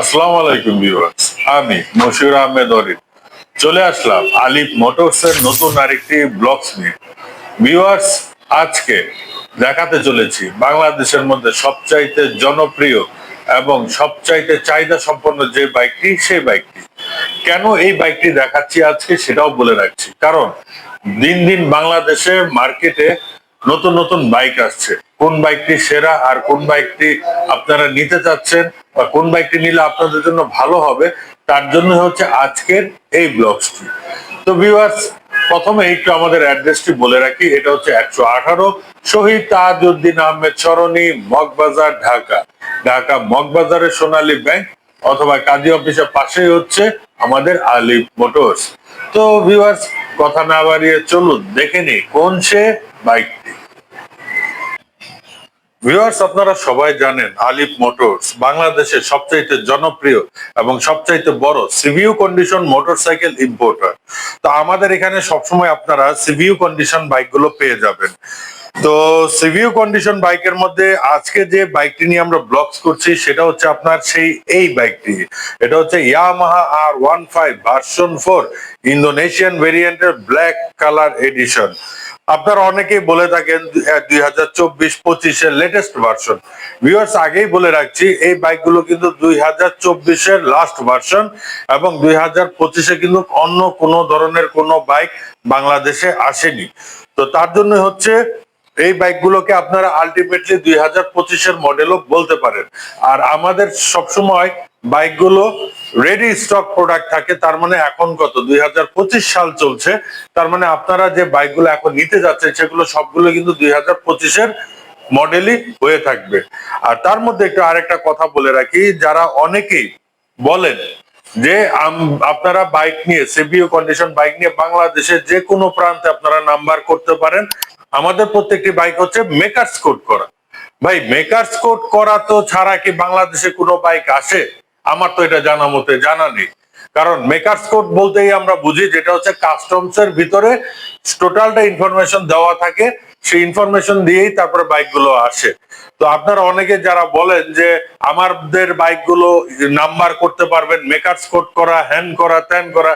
আসসালামু আলাইকুম ভিউয়ার্স। আমি মশিউর আহমেদ অরিফ চলে আসলাম আলিফ মোটরস এর নতুন আরেকটি ব্লগস নিয়ে। ভিউয়ার্স, আজকে দেখাতে চলেছি বাংলাদেশের মধ্যে সবচাইতে জনপ্রিয় এবং সবচাইতে চাহিদা সম্পন্ন যে বাইকটি সেই বাইকটি কেন এই বাইকটি দেখাচ্ছি আজকে সেটাও বলে রাখছি। কারণ দিন দিন বাংলাদেশে মার্কেটে নতুন নতুন বাইক আসছে। কোন বাইকটি সেরা আর কোন বাইকটি আপনারা নিতে চাচ্ছেন বা কোন বাইকটি নিলে আপনাদের জন্য ভালো হবে, তার জন্য হচ্ছে আজকের এই ব্লগসটি। তো ভিউয়ার্স প্রথমে একটু আমাদের অ্যাড্রেসটি বলে রাখি, এটা হচ্ছে একশো আঠারো শহীদ তাজউদ্দিন আহমেদ সরণি, মগবাজার, ঢাকা। ঢাকা মগবাজারের সোনালী ব্যাংক অথবা কাজী অফিসের পাশেই হচ্ছে আমাদের আলিফ মোটরস। তো ভিউয়ার্স কথা না বাড়িয়ে চলুন, দেখে নি কোন সে বাইকটি। ভিউয়ার্স আপনারা সবাই জানেন আলিফ মোটরস বাংলাদেশের সবচাইতে জনপ্রিয় এবং সবচাইতে বড় সিভিউ কন্ডিশন মোটরসাইকেল ইম্পোর্টার তো আমাদের এখানে সবসময় আপনারা সিভিউ কন্ডিশন বাইকগুলো পেয়ে যাবেন। তো সিভিউ কন্ডিশন বাইকের মধ্যে আজকে যে বাইকটি নিয়ে আমরা ব্লগস করছি, সেটা হচ্ছে আপনার সেই এই বাইকটি এটা হচ্ছে Yamaha R one five version four Indonesian ভেরিয়েন্টের ব্ল্যাক কালার এডিশন আপনারা অনেকেই বলে থাকেন দুই হাজার চব্বিশ পঁচিশের লেটেস্ট ভার্সন ভিউয়ার্স আগেই বলে রাখছি, এই বাইকগুলো কিন্তু দুই হাজার চব্বিশের লাস্ট ভার্সন এবং দুই হাজার পঁচিশে কিন্তু অন্য কোনো ধরনের কোনো বাইক বাংলাদেশে আসেনি। তো তার জন্য হচ্ছে এই বাইকগুলোকে আপনারা আলটিমেটলি দুই হাজার পঁচিশের মডেলও বলতে পারেন। আর আমাদের সবসময় বাইকগুলো রেডি স্টক প্রোডাক্ট থাকে, তার মানে এখন কত? দুই হাজার পঁচিশ সাল চলছে। তার মানে আপনারা যে বাইকগুলো এখন নিতে যাচ্ছেন, সেগুলো সবগুলো কিন্তু দুই হাজার পঁচিশের মডেলই হয়ে থাকবে। আর তার মধ্যে একটু আরেকটা কথা বলে রাখি, যারা অনেকেই বলেন যে আপনারা বাইক নিয়ে সিবিও কন্ডিশন বাইক নিয়ে বাংলাদেশের যে কোনো প্রান্তে আপনারা নাম্বার করতে পারেন। আমাদের প্রত্যেকটি বাইক হচ্ছে মেকার্স কোড করা। ভাই মেকার্স কোড করা তো ছাড়া কি বাংলাদেশে কোনো বাইক আসে? আমার তো এটা জানা মতে জানা নেই। কারণ মেকার্স কোড বলতেই আমরা বুঝি যেটা হচ্ছে কাস্টমস এর ভিতরে টোটালটা ইনফরমেশন দেওয়া থাকে, সেই ইনফরমেশন দিয়েই তারপরে বাইকগুলো আসে। তো আপনারা অনেকে যারা বলেন যে আমাদের বাইকগুলো নাম্বার করতে পারবেন মেকার্স কোড করা হ্যান করা ত্যান করা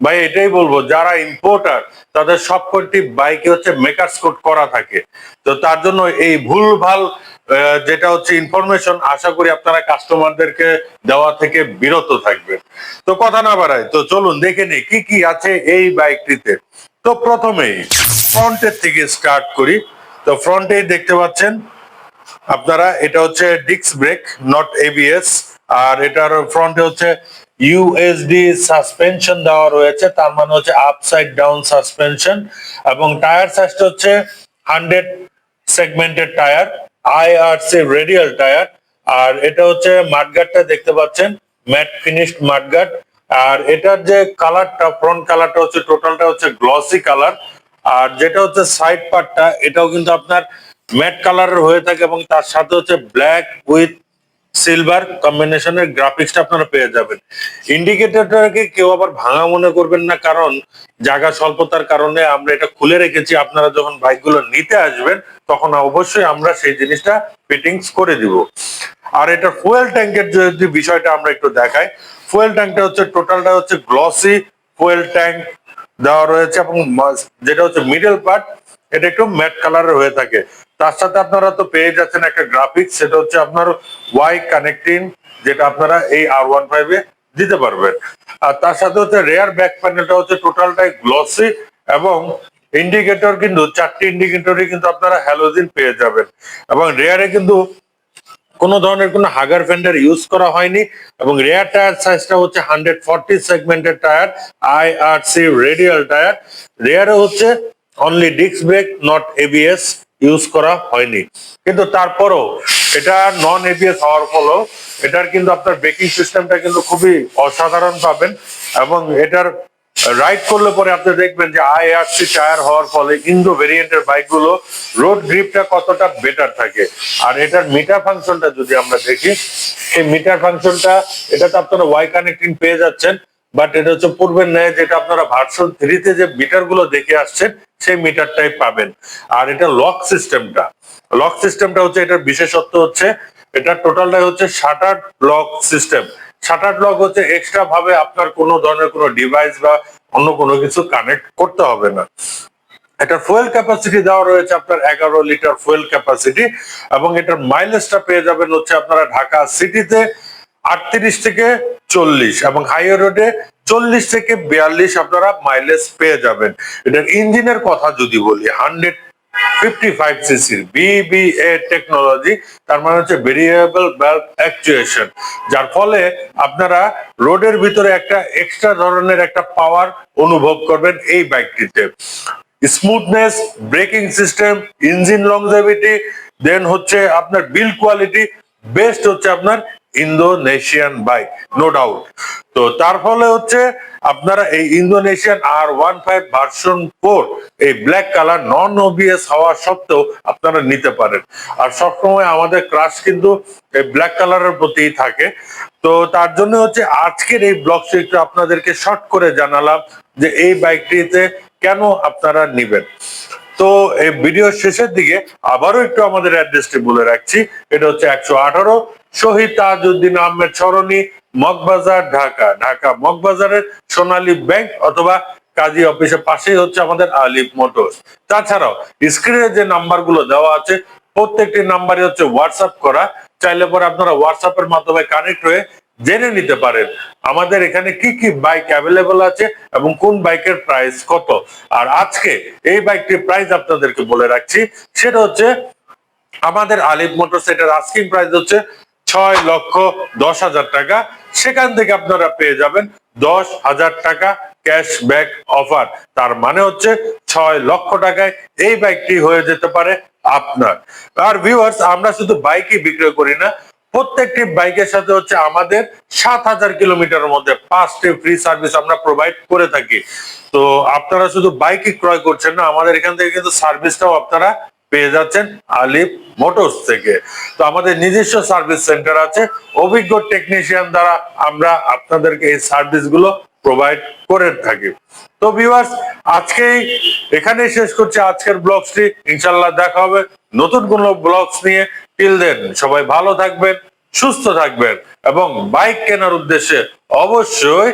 ভাই, এটাই বলব, যারা ইম্পোর্টার তাদের সবকটি বাইকে হচ্ছে মেকার্স কোড করা থাকে। তো তার জন্য এই ভুল ভালো যেটা হচ্ছে ইনফরমেশন আশা করি আপনারা কাস্টমারদেরকে দেওয়া থেকে বিরত থাকবেন। তো কথা না বাড়াই তো চলুন দেখে নিই, কি কি আছে এই বাইকটিতে তো প্রথমেই ফ্রন্টের থেকে স্টার্ট করি। তো ফ্রন্টেই দেখতে পাচ্ছেন, আপনারা, এটা হচ্ছে ডিক্স ব্রেক নট এবিএস আর এটার ফ্রন্টে হচ্ছে ইউএসডি সাসপেনশন দেওয়া রয়েছে, তার মানে হচ্ছে আপসাইড ডাউন সাসপেনশন এবং টায়ার সাইজটা হচ্ছে hundred segmented tyre IRC radial tyre আর এটা হচ্ছে মাঠগাটটা দেখতে পাচ্ছেন ম্যাট ফিনিশড মাঠগাট আর এটার যে কালারটা ফ্রন্ট কালারটা হচ্ছে টোটালটা হচ্ছে গ্লসি কালার আর যেটা হচ্ছে সাইড পার্টটা এটাও কিন্তু আপনার ম্যাট কালারের হয়ে থাকে এবং তার সাথে হচ্ছে ব্ল্যাক উইথ সিলভার কম্বিনেশনের গ্রাফিক্সটা আপনারা পেয়ে যাবেন। ইন্ডিকেটরটাকে কেউ আবার ভাঙা মনে করবেন না, কারণ জায়গা স্বল্পতার কারণে আমরা এটা খুলে রেখেছি। আপনারা যখন বাইকগুলো নিতে আসবেন, তখন অবশ্যই আমরা সেই জিনিসটা ফিটিংস করে দিব। আর এটা ফুয়েল ট্যাঙ্কের যদি বিষয়টা আমরা একটু দেখাই ফুয়েল ট্যাঙ্কটা হচ্ছে টোটালটা হচ্ছে গ্লসি ফুয়েল ট্যাঙ্ক দেওয়া রয়েছে এবং যেটা হচ্ছে মিডল পার্ট এটা একটু ম্যাট কালারের হয়ে থাকে। তার সাথে আপনারা তো পেয়ে যাচ্ছেন একটা গ্রাফিক্স সেটা হচ্ছে আপনার ওয়াই কানেক্টিং যেটা আপনারা এই আর ওয়ান ফাইভে দিতে পারবেন। আর তার সাথে হচ্ছে রেয়ার ব্যাক প্যানেলটা হচ্ছে টোটালটাই গ্লসি এবং ইন্ডিকেটর কিন্তু, চারটি ইন্ডিকেটরই কিন্তু আপনারা হ্যালোজিন পেয়ে যাবেন। এবং রেয়ারে কিন্তু কোনো ধরনের কোনো হাগার ফেন্ডার ইউজ করা হয়নি এবং রেয়ার টায়ার সাইজটা হচ্ছে হান্ড্রেড ফর্টি সেগমেন্টের tyre I R C radial tyre রেয়ারে হচ্ছে only disc brake not ABS use করা হয়নি। কিন্তু তারপরও এটা নন এবিএস হওয়ার ফলেও এটার কিন্তু আপনার ব্রেকিং সিস্টেমটা কিন্তু খুবই অসাধারণ পাবেন এবং এটার রাইড করলে পরে আপনি দেখবেন যে আইআরসি টায়ার হওয়ার ফলে ইন্দো ভেরিয়েন্টের বাইকগুলো রোড গ্রিপটা কতটা বেটার থাকে। আর এটার মিটার ফাংশনটা যদি আমরা দেখি, সেই মিটার ফাংশনটা এটা তো আপনারা ওয়াই কানেক্টিং পেয়ে যাচ্ছেন বাট এটা হচ্ছে পূর্বের ন্যায়, যেটা আপনারা ভার্সন থ্রিতে যে মিটারগুলো দেখে আসছেন সেই মিটারটাই পাবেন। আর এটা লক সিস্টেমটা। লক সিস্টেমটা হচ্ছে এটার বিশেষত্ব হচ্ছে এটা টোটালটাই হচ্ছে shutter lock system. Shutter lock হচ্ছে এক্সট্রা ভাবে আপনার কোনো ধরনের কোনো ডিভাইস বা অন্য কোনো কিছু কানেক্ট করতে হবে না। এটা ফুয়েল ক্যাপাসিটি দেওয়া রয়েছে আপনার এগারো লিটার ফুয়েল ক্যাপাসিটি এবং এটার মাইলেজটা পেয়ে যাবেন হচ্ছে আপনারা ঢাকা সিটিতে আটত্রিশ থেকে চল্লিশ এবং হাইওয়ে রোডে চল্লিশ থেকে বিয়াল্লিশ আপনারা মাইলেজ পেয়ে যাবেন। এটার ইঞ্জিনের কথা যদি বলি হান্ড্রেড ফিফটি ফাইভ সিসির বিবিএ টেকনোলজি তার মানে হচ্ছে ভেরিয়েবল বাল্ব অ্যাকচুয়েশন যার ফলে আপনারা রোডের ভিতরে একটা এক্সট্রা ধরনের একটা পাওয়ার অনুভব করবেন এই বাইকটিতে। Smoothness braking system engine longevity then হচ্ছে আপনার বিল্ড কোয়ালিটি বেস্ট হচ্ছে আপনার ইন্দোনেশিয়ান বাইক নো ডাউট তো তার ফলে হচ্ছে আপনারা এই Indonesian R one five version four এই ব্ল্যাক কালার নন ওবিএস হওয়া সত্ত্বেও আপনারা নিতে পারেন। আর সবসময় আমাদের ক্রাশ কিন্তু এই ব্ল্যাক কালারের প্রতিই থাকে। তো তার জন্য হচ্ছে আজকের এই ব্লগ একটু আপনাদেরকে শর্ট করে জানালাম যে এই বাইকটিতে কেন আপনারা নিবেন। তো এই ভিডিও শেষের দিকে আবারও একটু আমাদের অ্যাড্রেসটি বলে রাখছি। এটা হচ্ছে একশো আঠারো শহীদ তাজউদ্দিন আহমেদ সরণি, মগবাজার, ঢাকা। ঢাকা মগবাজারের সোনালী ব্যাংক অথবা কাজী অফিসের পাশেই হচ্ছে আমাদের আলিফ মোটরস। তাছাড়াও স্ক্রিনে যে নাম্বারগুলো দেওয়া আছে, প্রত্যেকটি নাম্বারই হচ্ছে হোয়াটসঅ্যাপ করা। চাইলে পরে আপনারা হোয়াটসঅ্যাপের মাধ্যমে কানেক্ট হয়ে জেনে নিতে পারেন আমাদের এখানে কি কি বাইক অ্যাভেলেবল আছে এবং কোন বাইকের প্রাইস কত। আর আজকে এই বাইকটির প্রাইস আপনাদেরকে বলে রাখছি, সেটা হচ্ছে আমাদের আলিফ এটার আস্কিং প্রাইস হচ্ছে ছয় লক্ষ দশ হাজার টাকা। সেখান থেকে আপনারা পেয়ে যাবেন দশ হাজার টাকা ক্যাশব্যাক অফার। তার মানে হচ্ছে ছয় লক্ষ টাকায় এই বাইকটি হয়ে যেতে পারে আপনার। আর ভিউয়ার্স আমরা শুধু বাইকই বিক্রয় করি না, প্রত্যেকটি বাইকের সাথে হচ্ছে আমাদের সাত হাজার কিলোমিটারের মধ্যে পাঁচটি ফ্রি সার্ভিস আমরা প্রোভাইড করে থাকি। তো আপনারা শুধু বাইকই ক্রয় করছেন না, আমাদের এখান থেকে কিন্তু সার্ভিসটাও আপনারা পেয়ে যাচ্ছেন আলিফ মোটরস থেকে। তো আমাদের নিজস্ব সার্ভিস সেন্টার আছে। অভিজ্ঞ টেকনিশিয়ান দ্বারা আমরা আপনাদেরকে এই সার্ভিসগুলো প্রোভাইড করে থাকি। তো ভিউয়ার্স আজকেই এখানেই শেষ করছি আজকের ব্লগসটি ইনশাল্লাহ দেখা হবে নতুন কোনো ব্লগস নিয়ে। টিল দেন সবাই ভালো থাকবেন, সুস্থ থাকবেন এবং বাইক কেনার উদ্দেশ্যে অবশ্যই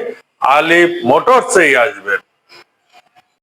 আলিফ মোটরসেই আসবেন।